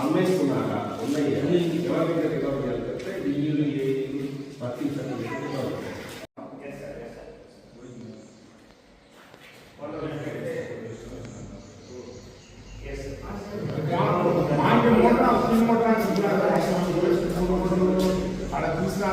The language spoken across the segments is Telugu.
అంబేద్కర్ ఉన్నారా ఉన్నాయి ఎవరి దగ్గర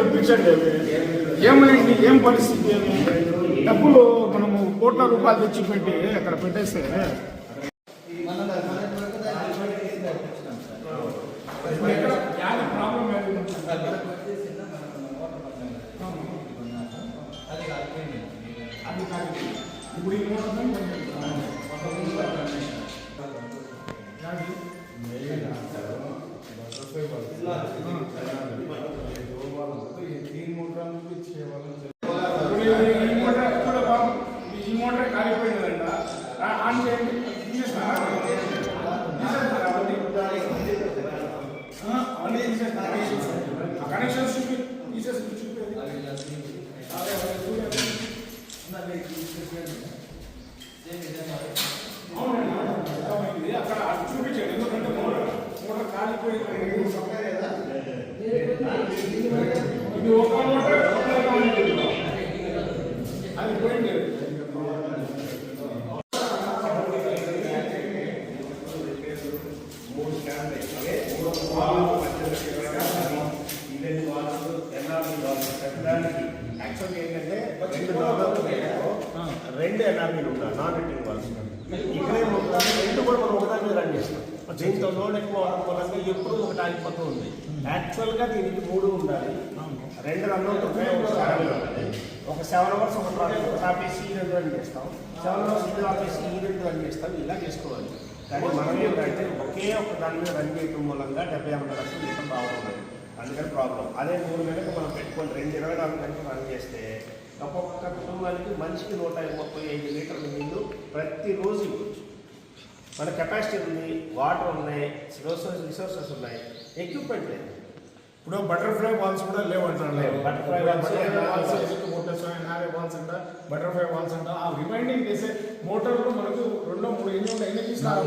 తెప్పించండి ఏమైంది? ఏం పరిస్థితి? అని డబ్బులు మనము కోట్ల రూపాయలు తెచ్చి పెట్టి అక్కడ పెట్టేస్తే ఇప్పుడు ఈ మూడు చూపించాడు ఎందుకంటే మోటార్ మోటార్ కాలిపోయింది ఇది ఒక మోటార్ ఒక మోటార్. అది పోయింది మూడు స్టాండ్ అయితే మూడు వాళ్ళు ఇండియన్ వాళ్ళు ఎన్ఆర్బి వాళ్ళు పెట్టడానికి యాక్చువల్గా ఏంటంటే రెండు దాదాపు రెండు ఎన్ఆర్బీలు ఉంటాయి నాన్ రిటర్న్ వాళ్ళు ఇక్కడే ఉంటారు రెండు కూడా మనం ఒకదాని మీద రన్ చేస్తాం దీంతో లోన్ ఎక్కువ అవడం వల్ల ఎప్పుడు ఒకటి ఆగిపోతూ ఉంది యాక్చువల్గా దీనికి మూడు ఉండాలి రెండు రన్ అవుతుంటే ఒక సెవెన్ ఉండాలి ఒక సెవెన్ అవర్స్ ఒక ప్రాజెక్ట్ ఆపేసి ఈ రెండు రన్ చేస్తాం. సెవెన్ అవర్స్ ఇది ఆపేసి ఈ రెండు రన్ చేస్తాం. ఇలా చేసుకోవాలి. కానీ మనం ఏంటంటే ఒకే ఒక దాని మీద రన్ చేయడం మూలంగా డెబ్బై ఎనభై లక్షలు జీతం రావడం లేదు అందుకని ప్రాబ్లం అదే మూడు నెలలకు మనం పెట్టుకొని రెండు ఇరవై నాలుగు గంటలు రన్ చేస్తే ఒక్కొక్క కుటుంబానికి మనిషికి నూట ముప్పై ఐదు లీటర్ల నీళ్ళు ప్రతిరోజు ఇవ్వచ్చు. మన కెపాసిటీ ఉంది వాటర్ ఉన్నాయి రిసోర్సెస్ రిసోర్సెస్ ఉన్నాయి ఎక్విప్మెంట్ లేదు. ఇప్పుడు బటర్ఫ్లై వాల్స్ కూడా లేవంటారు లేవు. Butterfly walls, butterfly valves motors valves అంట బటర్ఫ్లై వాల్స్ అంట. ఆ రిమైండింగ్ చేసే మోటార్లు మనకు రెండో మూడు ఎన్ని ఉన్నాయి ఎన్ని తీసుకున్నారు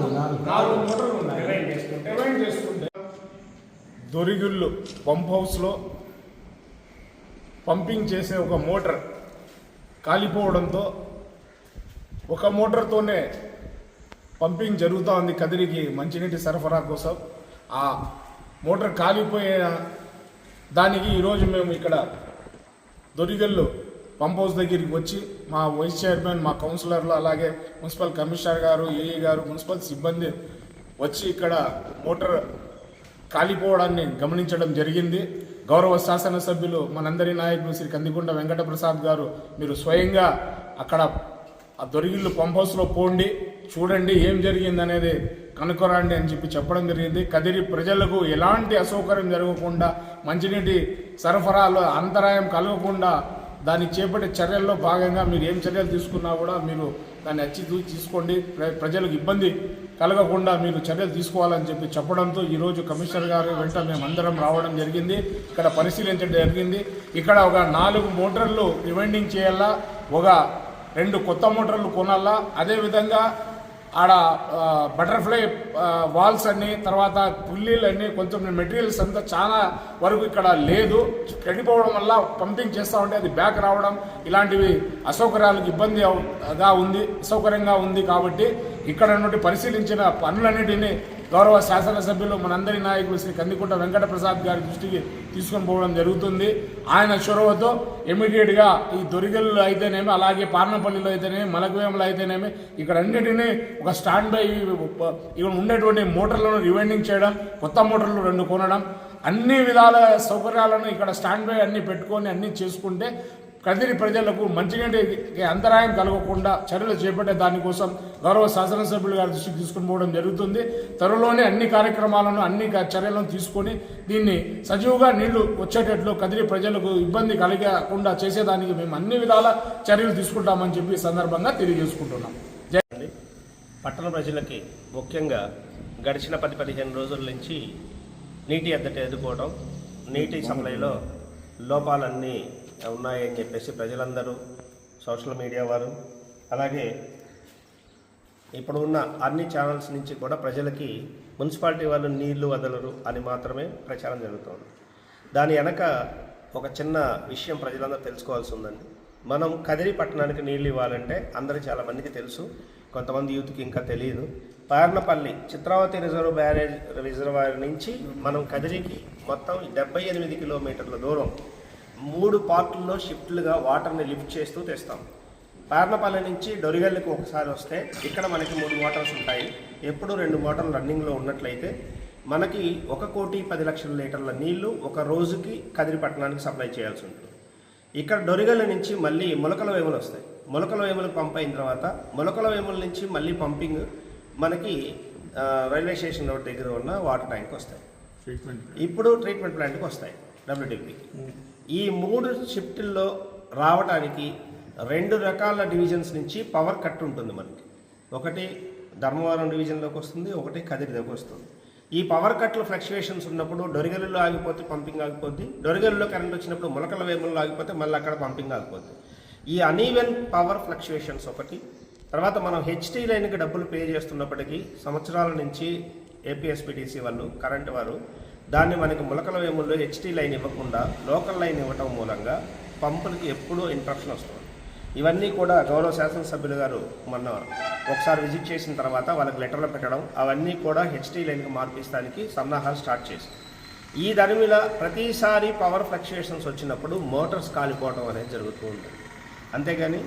నాలుగు మోటార్లు ఉన్నాయి. చేసుకుంటే. రివైండ్ చేసుకుంటే. దొరిగిళ్ళు పంప్ హౌస్లో పంపింగ్ చేసే ఒక మోటార్ కాలిపోవడంతో ఒక మోటార్తోనే పంపింగ్ జరుగుతూ ఉంది కదిరికి మంచినీటి సరఫరా కోసం. ఆ మోటార్ కాలిపోయిన దానికి ఈరోజు మేము ఇక్కడ దొరిగల్లో పంప్ హౌస్ దగ్గరికి వచ్చి మా వైస్ చైర్మన్ మా కౌన్సిలర్లు అలాగే మున్సిపల్ కమిషనర్ గారు ఏఈ గారు మున్సిపల్ సిబ్బంది వచ్చి ఇక్కడ మోటార్ కాలిపోవడాన్ని గమనించడం జరిగింది. గౌరవ శాసనసభ్యులు మనందరి నాయకులు శ్రీ కందికొండ వెంకటప్రసాద్ గారు మీరు స్వయంగా అక్కడ ఆ దొరిగిళ్ళు పంప్ హౌస్లో పోండి. చూడండి ఏం జరిగింది అనేది కనుక్కోరండి అని చెప్పి చెప్పడం జరిగింది. కదిరి ప్రజలకు ఎలాంటి అసౌకర్యం జరగకుండా మంచినీటి సరఫరాలో అంతరాయం కలగకుండా దాన్ని చేపట్టే చర్యల్లో భాగంగా మీరు ఏం చర్యలు తీసుకున్నా కూడా మీరు దాన్ని అచ్చి తీసుకోండి. ప్ర- ప్రజలకు ఇబ్బంది కలగకుండా మీరు చర్యలు తీసుకోవాలని చెప్పి చెప్పడంతో ఈరోజు కమిషనర్ గారు వెంట మేమందరం రావడం జరిగింది. ఇక్కడ పరిశీలించడం జరిగింది. ఇక్కడ ఒక నాలుగు మోటార్లు రివైండింగ్ చేయాలా? ఒక రెండు కొత్త మోటార్లు కొనాలా? అదేవిధంగా ఆడ బటర్ఫ్లై వాల్స్ అన్ని తర్వాత పుల్లీలు అన్ని కొంచెం మెటీరియల్స్ అంతా చాలా వరకు ఇక్కడ లేదు. చెడిపోవడం వల్ల పంపింగ్ చేస్తూ ఉంటే అది బ్యాక్ రావడం ఇలాంటివి అసౌకర్యాలకు ఇబ్బందిగా ఉంది అసౌకర్యంగా ఉంది కాబట్టి ఇక్కడ నుండి పరిశీలించిన పనులన్నిటినీ గౌరవ శాసనసభ్యులు మనందరి నాయకులు శ్రీ కందికుంట వెంకట ప్రసాద్ గారి దృష్టికి తీసుకొని పోవడం జరుగుతుంది. ఆయన చొరవతో ఇమీడియట్గా ఈ దొరిగల్లో అయితేనేమి అలాగే పార్నపల్లిలో అయితేనేమి మలకవేములో అయితేనేమి ఇక్కడ అన్నిటినీ ఒక స్టాండ్ బై ఇక్కడ ఉండేటువంటి మోటార్లను రివైండింగ్ చేయడం కొత్త మోటార్లు రెండు కొనడం అన్ని విధాల సౌకర్యాలను ఇక్కడ స్టాండ్ బై అన్ని పెట్టుకొని అన్ని చేసుకుంటే కదిరి ప్రజలకు మంచిగంటే అంతరాయం కలగకుండా చర్యలు చేపట్టే దానికోసం గౌరవ శాసనసభ్యులు గారి దృష్టికి తీసుకుని పోవడం జరుగుతుంది. త్వరలోనే అన్ని కార్యక్రమాలను అన్ని చర్యలను తీసుకొని దీన్ని సజీవుగా నీళ్ళు వచ్చేటట్లు కదిరి ప్రజలకు ఇబ్బంది కలగకుండా చేసేదానికి మేము అన్ని విధాల చర్యలు తీసుకుంటామని చెప్పి సందర్భంగా తెలియజేసుకుంటున్నాం. జై పట్టణ ప్రజలకి ముఖ్యంగా గడిచిన పది పదిహేను రోజుల నుంచి నీటి ఎద్దట ఎదుర్కోవడం నీటి సప్లైలో లోపాలన్నీ ఉన్నాయని చెప్పేసి ప్రజలందరూ సోషల్ మీడియా వారు అలాగే ఇప్పుడు ఉన్న అన్ని ఛానల్స్ నుంచి కూడా ప్రజలకి మున్సిపాలిటీ వాళ్ళు నీళ్ళు వదలరు అని మాత్రమే ప్రచారం జరుగుతోంది. దాని వెనక ఒక చిన్న విషయం ప్రజలందరూ తెలుసుకోవాల్సి ఉందండి. మనం కదిరి పట్టణానికి నీళ్ళు ఇవ్వాలంటే అందరూ చాలా మందికి తెలుసు కొంతమంది యూత్కి ఇంకా తెలియదు Parnapalli Chitravathi reserve barrage reservoir నుంచి మనం కదిరికి మొత్తం డెబ్బై ఎనిమిది కిలోమీటర్ల దూరం మూడు పార్టుల్లో షిఫ్ట్లుగా వాటర్ని లిఫ్ట్ చేస్తూ తెస్తాం. పార్నపల్లి నుంచి డొరిగల్లికి ఒకసారి వస్తే ఇక్కడ మనకి మూడు మోటార్స్ ఉంటాయి. ఎప్పుడు రెండు మోటార్లు రన్నింగ్లో ఉన్నట్లయితే మనకి ఒక కోటి పది లక్షల లీటర్ల నీళ్ళు ఒక రోజుకి కదిరి పట్టణానికి సప్లై చేయాల్సి ఉంటుంది. ఇక్కడ డొరిగల్లి నుంచి మళ్ళీ మొలకల వేములు వస్తాయి. మొలకల వేములకు పంప్ అయిన తర్వాత మొలకల వేముల నుంచి మళ్ళీ పంపింగ్ మనకి రైల్వే స్టేషన్ దగ్గర ఉన్న వాటర్ ట్యాంక్ వస్తాయి. ఇప్పుడు ట్రీట్మెంట్ ప్లాంట్కి వస్తాయి. డబ్ల్యూడిపికి ఈ మూడు షిఫ్టుల్లో రావడానికి రెండు రకాల డివిజన్స్ నుంచి పవర్ కట్ ఉంటుంది మనకి. ఒకటి ధర్మవరం డివిజన్లోకి వస్తుంది ఒకటి కదిరిలోకి వస్తుంది. ఈ పవర్ కట్లు ఫ్లక్చువేషన్స్ ఉన్నప్పుడు డొరిగల్లో ఆగిపోతే పంపింగ్ ఆగిపోద్ది డొరిగల్లో కరెంట్ వచ్చినప్పుడు మొలకల వేముల్లో ఆగిపోతే మళ్ళీ అక్కడ పంపింగ్ ఆగిపోద్ది. ఈ అనీవెన్ పవర్ ఫ్లక్చువేషన్స్ ఒకటి. తర్వాత మనం హెచ్టీ లైన్కి డబ్బులు పే చేస్తున్నప్పటికీ సంవత్సరాల నుంచి ఏపీఎస్పీటీసీ వాళ్ళు కరెంట్ వారు దాన్ని మనకి ములకల వేముల్లో హెచ్టీ లైన్ ఇవ్వకుండా లోకల్ లైన్ ఇవ్వటం మూలంగా పంపులకి ఎప్పుడూ ఇంట్రప్షన్ వస్తుంది. ఇవన్నీ కూడా గౌరవ శాసనసభ్యులు గారు మొన్న ఒకసారి విజిట్ చేసిన తర్వాత వాళ్ళకి లెటర్లు పెట్టడం అవన్నీ కూడా హెచ్టీ లైన్కి మార్పిస్తానికి సన్నాహాలు స్టార్ట్ చేశారు ఈ దాని మీద ప్రతిసారి పవర్ ఫ్లక్చుయేషన్స్ వచ్చినప్పుడు మోటార్స్ కాలిపోవడం అనేది జరుగుతూ ఉంటుంది. అంతేగాని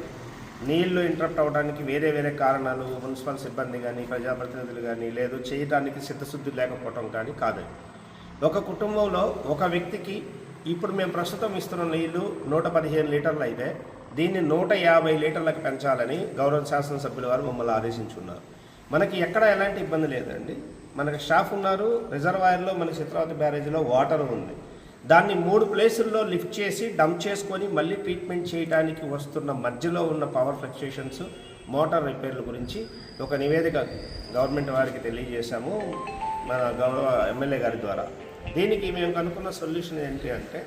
నీళ్ళు ఇంటరప్ట్ అవ్వడానికి వేరే వేరే కారణాలు మున్సిపల్ సిబ్బంది కానీ ప్రజాప్రతినిధులు కానీ లేదు చేయడానికి సిద్ధశుద్ధి లేకపోవటం కానీ కాదు. ఒక కుటుంబంలో ఒక వ్యక్తికి ఇప్పుడు మేము ప్రస్తుతం ఇస్తున్న నీళ్ళు నూట పదిహేను లీటర్లు అయితే దీన్ని నూట యాభై లీటర్లకు పెంచాలని గౌరవ శాసనసభ్యుల వారు మమ్మల్ని ఆదేశించున్నారు. మనకి ఎక్కడ ఎలాంటి ఇబ్బంది లేదండి. మనకి స్టాఫ్ ఉన్నారు రిజర్వాయర్లో మన చిత్రావతి బ్యారేజ్లో వాటర్ ఉంది. దాన్ని మూడు ప్లేసుల్లో లిఫ్ట్ చేసి డంప్ చేసుకొని మళ్ళీ ట్రీట్మెంట్ చేయడానికి వస్తున్న మధ్యలో ఉన్న పవర్ ఫ్లక్చుయేషన్స్ మోటార్ రిపేర్ల గురించి ఒక నివేదిక గవర్నమెంట్ వారికి తెలియజేశాము. మన గౌరవ ఎమ్మెల్యే గారి ద్వారా. దీనికి మేము కనుక్కున్న సొల్యూషన్ ఏంటి అంటే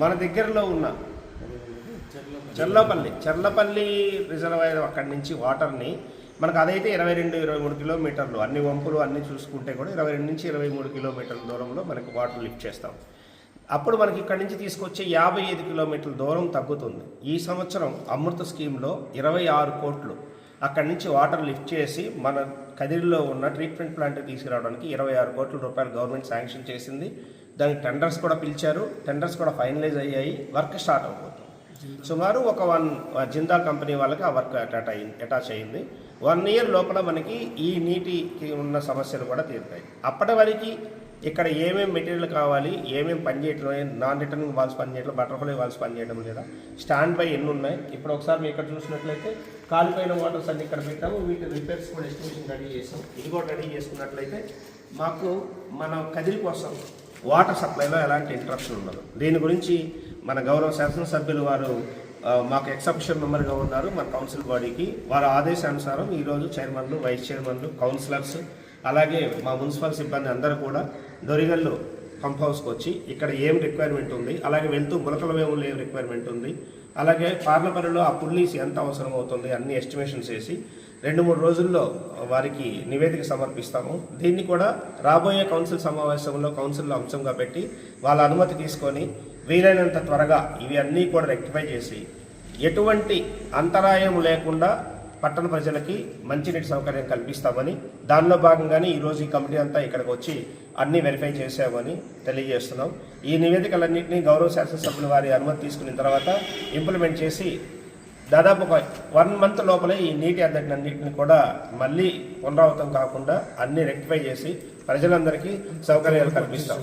మన దగ్గరలో ఉన్న చెర్లపల్లి చెర్లపల్లి రిజర్వాయర్ అక్కడి నుంచి వాటర్ని మనకు అదైతే ఇరవై రెండు ఇరవై మూడు కిలోమీటర్లు అన్ని వంపులు అన్నీ చూసుకుంటే కూడా ఇరవై రెండు నుంచి ఇరవై మూడు కిలోమీటర్ల దూరంలో మనకు వాటర్ లిఫ్ట్ చేస్తాం. అప్పుడు మనకి ఇక్కడి నుంచి తీసుకొచ్చే యాభై ఐదు కిలోమీటర్ల దూరం తగ్గుతుంది. ఈ సంవత్సరం అమృత స్కీమ్లో ఇరవై ఆరు కోట్లు అక్కడి నుంచి వాటర్ లిఫ్ట్ చేసి మన కదిరిలో ఉన్న ట్రీట్మెంట్ ప్లాంట్ తీసుకురావడానికి ఇరవై ఆరు కోట్ల రూపాయలు గవర్నమెంట్ శాంక్షన్ చేసింది. దానికి టెండర్స్ కూడా పిలిచారు. టెండర్స్ కూడా ఫైనలైజ్ అయ్యాయి. వర్క్ స్టార్ట్ అవబోతుంది సుమారు ఒక వన్ జిందాల్ కంపెనీ వాళ్ళకి ఆ వర్క్ అటాచ్ అయింది అటాచ్ అయింది. వన్ ఇయర్ లోపల మనకి ఈ నీటికి ఉన్న సమస్యలు కూడా తీరుతాయి. అప్పటి వరకు ఇక్కడ ఏమేమి మెటీరియల్ కావాలి ఏమేమి పనిచేయటం నాన్ రిటర్నింగ్ వాల్స్ పనిచేయడం బటర్ఫ్లై వాల్స్ పనిచేయడం లేదా స్టాండ్ బై ఎన్ని ఉన్నాయి. ఇప్పుడు ఒకసారి మీరు ఇక్కడ చూసినట్లయితే కాలిపోయిన వాటర్స్ అన్ని ఇక్కడ పెట్టాము వీటి రిపేర్స్ కూడా ఎస్టిమేషన్ రెడీ చేసాం. ఇది కూడా రెడీ చేసుకున్నట్లయితే మాకు మన కదిలి కోసం వాటర్ సప్లైలో ఎలాంటి ఇంటరప్షన్ ఉండదు. దీని గురించి మన గౌరవ శాసనసభ్యులు వారు మాకు ఎక్సెప్షన్ మెంబర్గా ఉన్నారు. మన కౌన్సిల్ బాడీకి వారి ఆదేశానుసారం ఈరోజు చైర్మన్లు వైస్ చైర్మన్లు కౌన్సిలర్స్ అలాగే మా మున్సిపల్ సిబ్బంది అందరూ కూడా దొరిగల్లో పంప్ హౌస్కి వచ్చి ఇక్కడ ఏం రిక్వైర్మెంట్ ఉంది? అలాగే వెళ్తూ ములకల వేములు ఏం రిక్వైర్మెంట్ ఉంది? అలాగే పార్లపల్లిలో ఆ పుల్లీస్ ఎంత అవసరం అవుతుంది? అన్ని ఎస్టిమేషన్స్ వేసి రెండు మూడు రోజుల్లో వారికి నివేదిక సమర్పిస్తాము. దీన్ని కూడా రాబోయే కౌన్సిల్ సమావేశంలో కౌన్సిల్లో అంశంగా పెట్టి వాళ్ళ అనుమతి తీసుకొని వీలైనంత త్వరగా ఇవి అన్నీ కూడా రెక్టిఫై చేసి ఎటువంటి అంతరాయం లేకుండా పట్టణ ప్రజలకి మంచినీటి సౌకర్యం కల్పిస్తామని దానిలో భాగంగానే ఈరోజు ఈ కమిటీ అంతా ఇక్కడికి వచ్చి అన్నీ వెరిఫై చేసామని తెలియజేస్తున్నాం. ఈ నివేదికలన్నింటినీ గౌరవ శాసనసభ్యుల వారి అనుమతి తీసుకున్న తర్వాత ఇంప్లిమెంట్ చేసి దాదాపు ఒక వన్ మంత్ లోపలే ఈ నీటి అన్నింటిని కూడా మళ్ళీ పునరావృతం కాకుండా అన్ని రెక్టిఫై చేసి ప్రజలందరికీ సౌకర్యాలు కల్పిస్తాం.